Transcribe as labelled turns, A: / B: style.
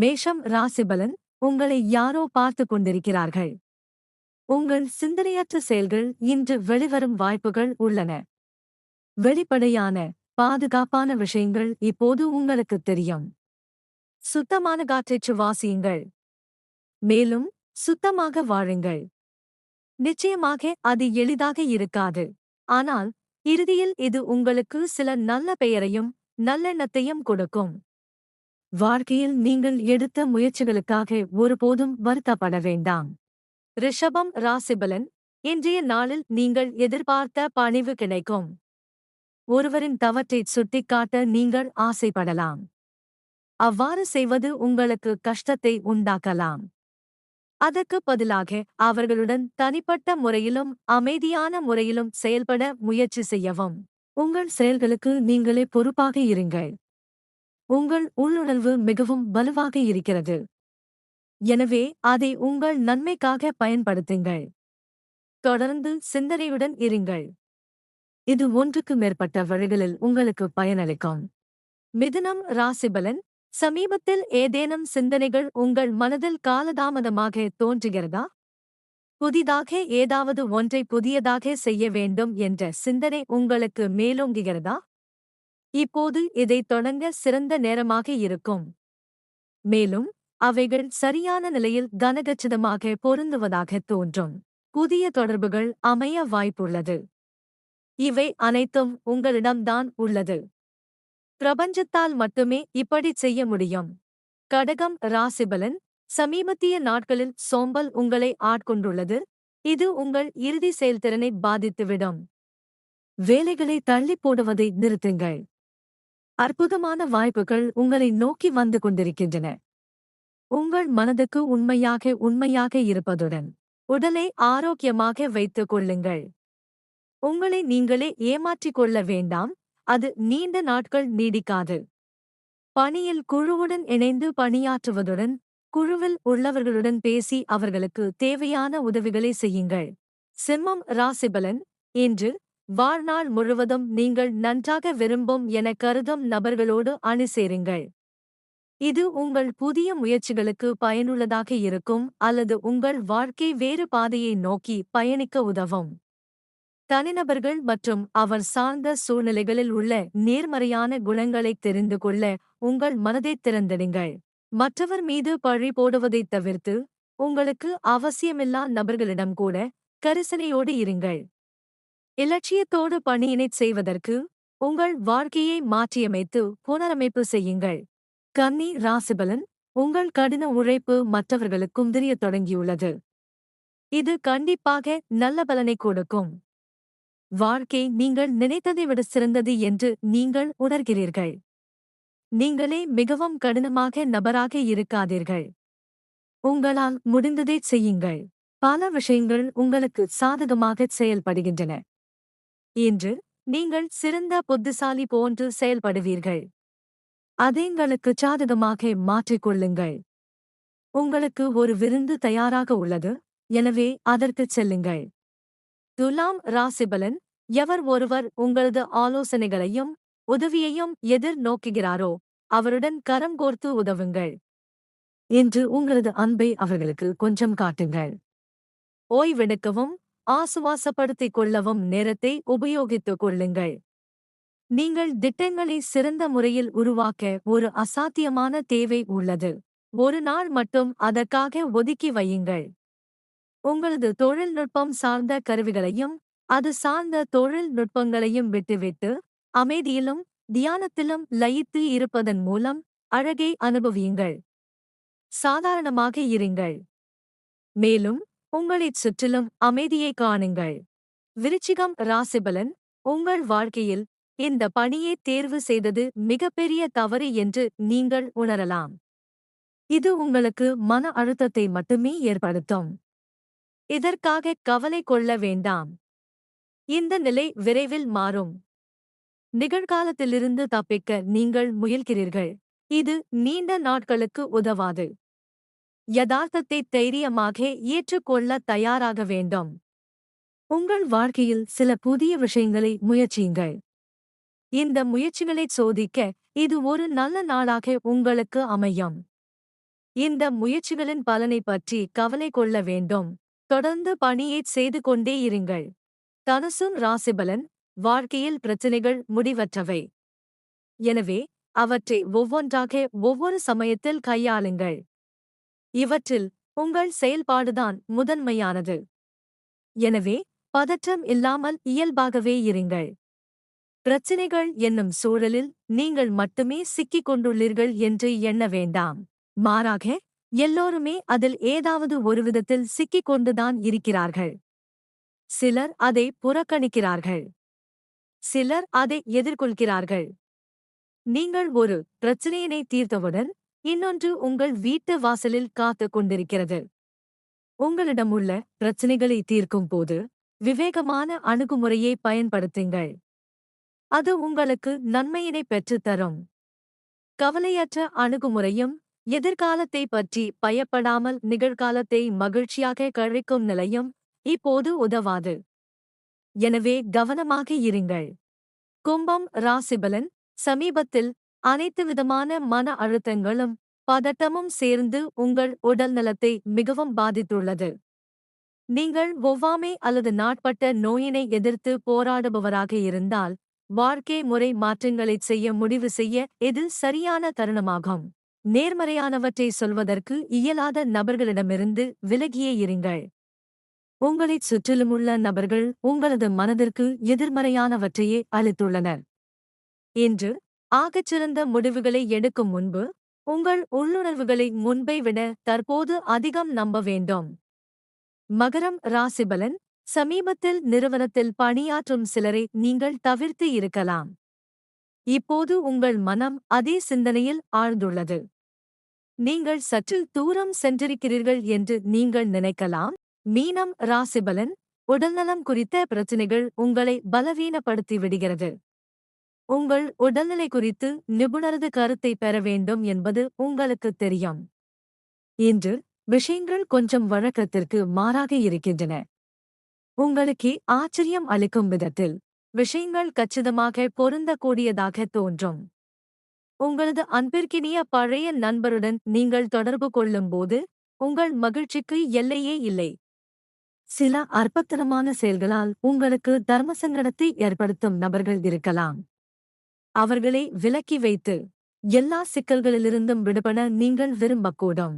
A: மேஷம் ராசிபலன் உங்களை யாரோ பார்த்து கொண்டிருக்கிறார்கள். உங்கள் சிந்தனையற்ற செயல்கள் இன்று வெளிவரும் வாய்ப்புகள் உள்ளன. வெளிப்படையான பாதுகாப்பான விஷயங்கள் இப்போது உங்களுக்கு தெரியும். சுத்தமான காற்றைச் சுவாசியுங்கள் மேலும் சுத்தமாக வாழுங்கள். நிச்சயமாக அது எளிதாக இருக்காது. ஆனால் இறுதியில் இது உங்களுக்கு சில நல்ல பெயரையும் நல்லெண்ணத்தையும் கொடுக்கும். வாழ்க்கையில் நீங்கள் எடுத்த முயற்சிகளுக்காக ஒருபோதும் வருத்தப்பட வேண்டாம். ரிஷபம் ராசிபலன் இன்றைய நாளில் நீங்கள் எதிர்பார்த்த பணிவு கிடைக்கும். ஒருவரின் தவற்றைச் சுட்டிக்காட்ட நீங்கள் ஆசைப்படலாம். அவ்வாறு செய்வது உங்களுக்கு கஷ்டத்தை உண்டாக்கலாம். அதற்கு பதிலாக அவர்களுடன் தனிப்பட்ட முறையிலும் அமைதியான முறையிலும் செயல்பட முயற்சி செய்யவும். உங்கள் செயல்களுக்கு நீங்களே பொறுப்பாக இருங்கள். உங்கள் உள்ளுணர்வு மிகவும் வலுவாக இருக்கிறது. எனவே அதை உங்கள் நன்மைக்காக பயன்படுத்துங்கள். தொடர்ந்து சிந்தனையுடன் இருங்கள். இது ஒன்றுக்கு மேற்பட்ட வழிகளில் உங்களுக்கு பயனளிக்கும். மிதுனம் ராசிபலன் சமீபத்தில் ஏதேனும் சிந்தனைகள் உங்கள் மனதில் காலதாமதமாக தோன்றுகிறதா? புதிதாக ஏதாவது ஒன்றை புதியதாக செய்ய வேண்டும் என்ற சிந்தனை உங்களுக்கு மேலோங்குகிறதா? இப்போது இதை தொடங்க சிறந்த நேரமாக இருக்கும். மேலும் அவைகள் சரியான நிலையில் கனகச்சிதமாக பொருந்துவதாக தோன்றும். புதிய தொடர்புகள் அமைய வாய்ப்புள்ளது. இவை அனைத்தும் உங்களிடம்தான் உள்ளது. பிரபஞ்சத்தால் மட்டுமே இப்படி செய்ய முடியும். கடகம் ராசிபலன் சமீபத்திய நாட்களில் சோம்பல் உங்களை ஆட்கொண்டுள்ளது. இது உங்கள் இறுதி செயல்திறனை பாதித்துவிடும். வேலைகளை தள்ளிப் போடுவதை நிறுத்துங்கள். அற்புதமான வாய்ப்புகள் உங்களை நோக்கி வந்து கொண்டிருக்கின்றன. உங்கள் மனதுக்கு உண்மையாக உண்மையாக இருப்பதுடன் உடலை ஆரோக்கியமாக வைத்துக் கொள்ளுங்கள். உங்களை நீங்களே ஏமாற்றிக் கொள்ள வேண்டாம் அது நீண்ட நாட்கள் நீடிக்காது. பணியில் குழுவுடன் இணைந்து பணியாற்றுவதுடன் குழுவில் உள்ளவர்களுடன் பேசி அவர்களுக்கு தேவையான உதவிகளை செய்யுங்கள். சிம்மம் ராசிபலன் இன்று வாழ்நாள் முழுவதும் நீங்கள் நன்றாக விரும்பும் என கருதும் நபர்களோடு அணி சேருங்கள் இது உங்கள் புதிய முயற்சிகளுக்கு பயனுள்ளதாக இருக்கும் அல்லது உங்கள் வாழ்க்கை வேறு பாதையை நோக்கி பயணிக்க உதவும். தனிநபர்கள் மற்றும் அவர் சார்ந்த சூழ்நிலைகளில் உள்ள நேர்மறையான குணங்களை தெரிந்து கொள்ள உங்கள் மனதை திறந்திடுங்கள். மற்றவர் மீது பழி போடுவதைத் தவிர்த்து உங்களுக்கு அவசியமில்லா நபர்களிடம் கூட கரிசனையோடு இருங்கள். இலட்சியத்தோடு பணியினைச் செய்வதற்கு உங்கள் வாழ்க்கையை மாற்றியமைத்து புனரமைப்பு செய்யுங்கள். கன்னி ராசிபலன் உங்கள் கடின உழைப்பு மற்றவர்களுக்கும் தெரியத் தொடங்கியுள்ளது. இது கண்டிப்பாக நல்ல பலனை கொடுக்கும். வாழ்க்கை நீங்கள் நினைத்ததை விட சிறந்தது என்று நீங்கள் உணர்கிறீர்கள். நீங்களே மிகவும் கடினமாக நபராக இருக்காதீர்கள். உங்களால் முடிந்ததை செய்யுங்கள். பல விஷயங்கள் உங்களுக்கு சாதகமாகச் செயல்படுகின்றன. இன்று நீங்கள் சிறந்த புத்திசாலி போன்று செயல்படுவீர்கள். அதேங்களுக்கு சாதகமாக மாற்றிக்கொள்ளுங்கள் உங்களுக்கு ஒரு விருந்து தயாராக உள்ளது எனவே அதற்குச் செல்லுங்கள். துலாம் ராசிபலன் எவர் ஒருவர் உங்களது ஆலோசனைகளையும் உதவியையும் எதிர் நோக்குகிறாரோ அவருடன் கரம் கோர்த்து உதவுங்கள். இன்று உங்களது அன்பை அவர்களுக்கு கொஞ்சம் காட்டுங்கள். ஓய்வெடுக்கவும் ஆசுவாசப்படுத்திக் கொள்ளவும் நேரத்தை உபயோகித்துக் கொள்ளுங்கள். நீங்கள் திட்டங்களை சிறந்த முறையில் உருவாக்க ஒரு அசாத்தியமான தேவை உள்ளது. ஒரு நாள் மட்டும் அதற்காக ஒதுக்கி வையுங்கள். உங்களது தொழில்நுட்பம் சார்ந்த கருவிகளையும் அது சார்ந்த தொழில்நுட்பங்களையும் விட்டுவிட்டு அமைதியிலும் தியானத்திலும் லயித்து இருப்பதன் மூலம் அழகை அனுபவியுங்கள். சாதாரணமாக இருங்கள். மேலும் உங்களைச் சுற்றிலும் அமைதியை காணுங்கள். விருச்சிகம் ராசிபலன் உங்கள் வாழ்க்கையில் இந்த பணியை தேர்வு செய்தது மிகப்பெரிய தவறு என்று நீங்கள் உணரலாம். இது உங்களுக்கு மன அழுத்தத்தை மட்டுமே ஏற்படுத்தும். இதற்காக கவலை கொள்ள வேண்டாம். இந்த நிலை விரைவில் மாறும். நிகழ்காலத்திலிருந்து தப்பிக்க நீங்கள் முயல்கிறீர்கள். இது நீண்ட நாட்களுக்கு உதவாது. யதார்த்தத்தை தைரியமாக ஏற்றுக்கொள்ள தயாராக வேண்டும். உங்கள் வாழ்க்கையில் சில புதிய விஷயங்களை முயற்சியுங்கள். இந்த முயற்சிகளைச் சோதிக்க இது ஒரு நல்ல நாளாக உங்களுக்கு அமையும். இந்த முயற்சிகளின் பலனை பற்றி கவலை கொள்ள வேண்டும். தொடர்ந்து பணியைச் செய்து கொண்டே இருங்கள். தனுசும் ராசிபலன் வாழ்க்கையில் பிரச்சினைகள் முடிவற்றவை. எனவே அவற்றை ஒவ்வொன்றாக ஒவ்வொரு சமயத்தில் கையாளுங்கள். இவற்றில் உங்கள் செயல்பாடுதான் முதன்மையானது. எனவே பதற்றம் இல்லாமல் இயல்பாகவே இருங்கள். பிரச்சினைகள் என்னும் சூழலில் நீங்கள் மட்டுமே சிக்கிக் கொண்டுள்ளீர்கள் என்று எண்ண வேண்டாம். மாறாக எல்லோருமே அதில் ஏதாவது ஒரு விதத்தில் சிக்கிக் கொண்டுதான் இருக்கிறார்கள். சிலர் அதை புறக்கணிக்கிறார்கள். சிலர் அதை எதிர்கொள்கிறார்கள். நீங்கள் ஒரு பிரச்சனையினை தீர்த்தவுடன் இன்னொன்று உங்கள் வீட்டு வாசலில் காத்துக் கொண்டிருக்கிறது. உங்களிடமுள்ள பிரச்சனைகளை தீர்க்கும் போது விவேகமான அணுகுமுறையை பயன்படுத்துங்கள். அது உங்களுக்கு நன்மையினை பெற்றுத்தரும் கவலையற்ற அணுகுமுறையும் எதிர்காலத்தை பற்றி பயப்படாமல் நிகழ்காலத்தை மகிழ்ச்சியாக கழிக்கும் நிலையும் இப்போது உதவாது. எனவே கவனமாக இருங்கள். கும்பம் ராசிபலன் சமீபத்தில் அனைத்து விதமான மன அழுத்தங்களும் பதட்டமும் சேர்ந்து உங்கள் உடல் நலத்தை மிகவும் பாதித்துள்ளது. நீங்கள் ஒவ்வாமை அல்லது நாட்பட்ட நோயினை எதிர்த்து போராடுபவராக இருந்தால் வாழ்க்கை முறை மாற்றங்களைச் செய்ய முடிவு செய்ய இது சரியான தருணமாகும். நேர்மறையானவற்றை சொல்வதற்கு இயலாத நபர்களிடமிருந்து விலகியே இருங்கள். உங்களைச் சுற்றிலுமுள்ள நபர்கள் உங்களது மனதிற்கு எதிர்மறையானவற்றையே அளித்துள்ளனர். இன்று ஆகச்சிறந்த முடிவுகளை எடுக்கும் முன்பு உங்கள் உள்ளுணர்வுகளை முன்பை விட தற்போது அதிகம் நம்ப வேண்டும். மகரம் ராசிபலன் சமீபத்தில் நிறுவனத்தில் பணியாற்றும் சிலரை நீங்கள் தவிர்த்து இருக்கலாம். இப்போது உங்கள் மனம் அதே சிந்தனையில் ஆழ்ந்துள்ளது. நீங்கள் சற்று தூரம் சென்றிருக்கிறீர்கள் என்று நீங்கள் நினைக்கலாம். மீனம் ராசிபலன் உடல்நலம் குறித்த பிரச்சினைகள் உங்களை பலவீனப்படுத்தி விடுகிறது. உங்கள் உடல்நிலை குறித்து நிபுணரது கருத்தை பெற வேண்டும் என்பது உங்களுக்கு தெரியும். இன்று விஷயங்கள் கொஞ்சம் வழக்கத்திற்கு மாறாக இருக்கின்றன. உங்களுக்கு ஆச்சரியம் அளிக்கும் விதத்தில் விஷயங்கள் கச்சிதமாக பொருந்தக்கூடியதாக தோன்றும். உங்களது அன்பிற்கினிய பழைய நண்பருடன் நீங்கள் தொடர்பு கொள்ளும்போது உங்கள் மகிழ்ச்சிக்கு எல்லையே இல்லை. சில அற்பத்தனமான செயல்களால் உங்களுக்கு தர்மசங்கடத்தை ஏற்படுத்தும் நபர்கள் இருக்கலாம். அவர்களை விலக்கி வைத்து எல்லா சிக்கல்களிலிருந்தும் விடுபட நீங்கள் விரும்பக்கூடும்.